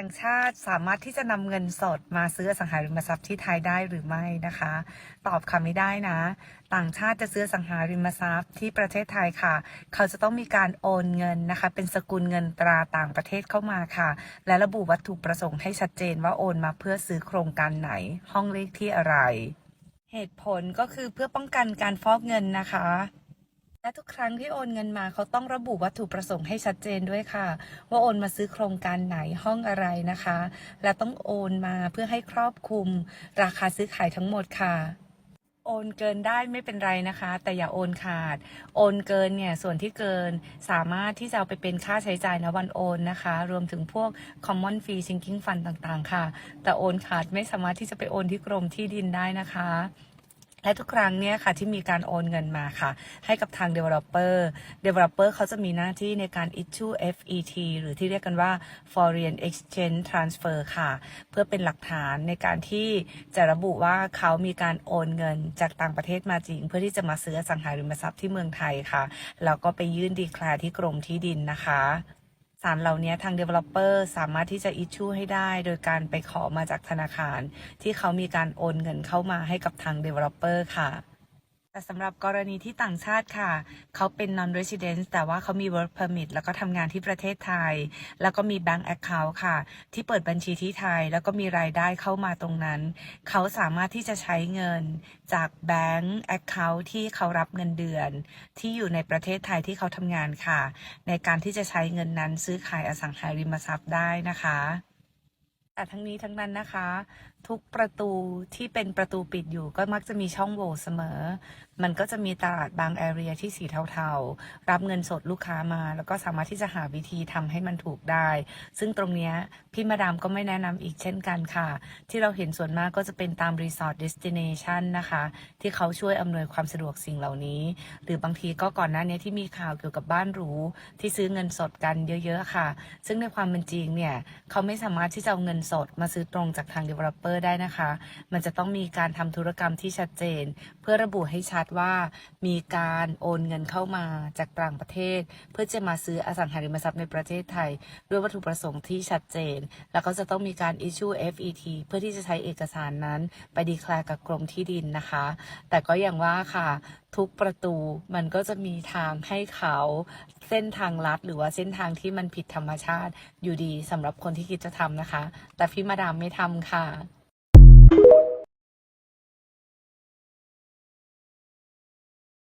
ต่างชาติสามารถที่จะนำเงินสดมาซื้ออสังหาริมทรัพย์ที่ไทยได้หรือไม่นะคะ ตอบค่ะไม่ได้นะ ต่างชาติจะซื้อสังหาริมทรัพย์ที่ประเทศไทยค่ะ เขาจะต้องมีการโอนเงินนะคะ เป็นสกุลเงินตราต่างประเทศเข้ามาค่ะ และระบุวัตถุประสงค์ให้ชัดเจนว่าโอนมาเพื่อซื้อโครงการไหน ห้องเลขที่อะไร เหตุผลก็คือเพื่อป้องกันการฟอกเงินนะคะ และทุกครั้งที่โอนเงินมาเขาต้องระบุวัตถุประสงค์ให้ชัดเจนด้วยค่ะ ว่าโอนมาซื้อโครงการไหนห้องอะไรนะคะ และต้องโอนมาเพื่อให้ครอบคลุม ราคาซื้อขายทั้งหมดค่ะ โอนเกินได้ไม่เป็นไรนะคะ แต่อย่าโอนขาด โอนเกินเนี่ยส่วนที่เกินสามารถที่จะเอาไปเป็นค่าใช้จ่ายในวันโอนนะคะ รวมถึงพวก common fee sinking fund ต่างๆ ค่ะ แต่โอนขาดไม่สามารถที่จะไปโอนที่กรมที่ดินได้นะคะ และทุกครั้งเนี่ยค่ะที่มีการโอนเงินมาค่ะ ให้กับทาง developer developer เขาจะมีหน้าที่ในการ issue FET หรือที่เรียกกันว่า foreign exchange transfer ค่ะ เพื่อเป็นหลักฐานในการที่จะระบุว่าเขามีการโอนเงินจากต่างประเทศมาจริง เพื่อที่จะมาซื้อสังหาริมทรัพย์ที่เมืองไทยค่ะ แล้วก็ไปยื่นดีแคลร์ที่กรมที่ดินนะคะ สารเหล่านี้ทาง developer สามารถที่จะ issue ให้ได้ โดยการไปขอมาจากธนาคาร ที่เขามีการโอนเงินเข้ามาให้กับทาง developer ค่ะ แต่สำหรับกรณีที่ต่างชาติค่ะ เขาเป็น non resident แต่ว่าเขามี work permit แล้วก็ทำงานที่ประเทศไทย แล้วก็มี bank account ค่ะ ที่เปิดบัญชีที่ไทย แล้วก็มีรายได้เข้ามาตรงนั้น เขาสามารถที่จะใช้เงินจาก bank account ที่เขารับเงินเดือน ที่อยู่ในประเทศไทยที่เขาทำงานค่ะ ในการที่จะใช้เงินนั้นซื้อขายอสังหาริมทรัพย์ได้นะคะแต่ทั้งนี้ทั้งนั้นนะคะทุกประตูที่เป็นประตูปิดอยู่ก็มักจะมีช่องโหว่เสมอ มันก็จะมีตลาดบางแอเรียที่สีเทาๆ รับเงินสดลูกค้ามา แล้วก็สามารถที่จะหาวิธีทำให้มันถูกได้ ซึ่งตรงนี้พี่มาดามก็ไม่แนะนำอีกเช่นกันค่ะ ที่เราเห็นส่วนมากก็จะเป็นตามรีสอร์ทเดสติเนชันนะคะ ที่เขาช่วยอำนวยความสะดวกสิ่งเหล่านี้ หรือบางทีก็ก่อนหน้านี้ที่มีข่าวเกี่ยวกับบ้านหรูที่ซื้อเงินสดกันเยอะๆค่ะ ซึ่งในความเป็นจริงเนี่ยเขาไม่สามารถที่จะเอาเงินสดมาซื้อตรงจากทางเดเวลอเต paper ได้นะคะ มันจะต้องมีการทำธุรกรรมที่ชัดเจน เพื่อระบุให้ชัดว่ามีการโอนเงินเข้ามาจากต่างประเทศ เพื่อจะมาซื้ออสังหาริมทรัพย์ในประเทศไทย ด้วยวัตถุประสงค์ที่ชัดเจน แล้วก็จะต้องมีการ issue FET เพื่อที่จะใช้เอกสารนั้น ไปดีแคลร์กับกรมที่ดินนะคะ แต่ก็อย่างว่าค่ะทุกประตูมันก็จะมีทางให้เขาเส้นทางลัด หรือว่าเส้นทางที่มันผิดธรรมชาติอยู่ดีสำหรับคนที่คิดจะทำนะคะ แต่พี่มาดามไม่ทำค่ะ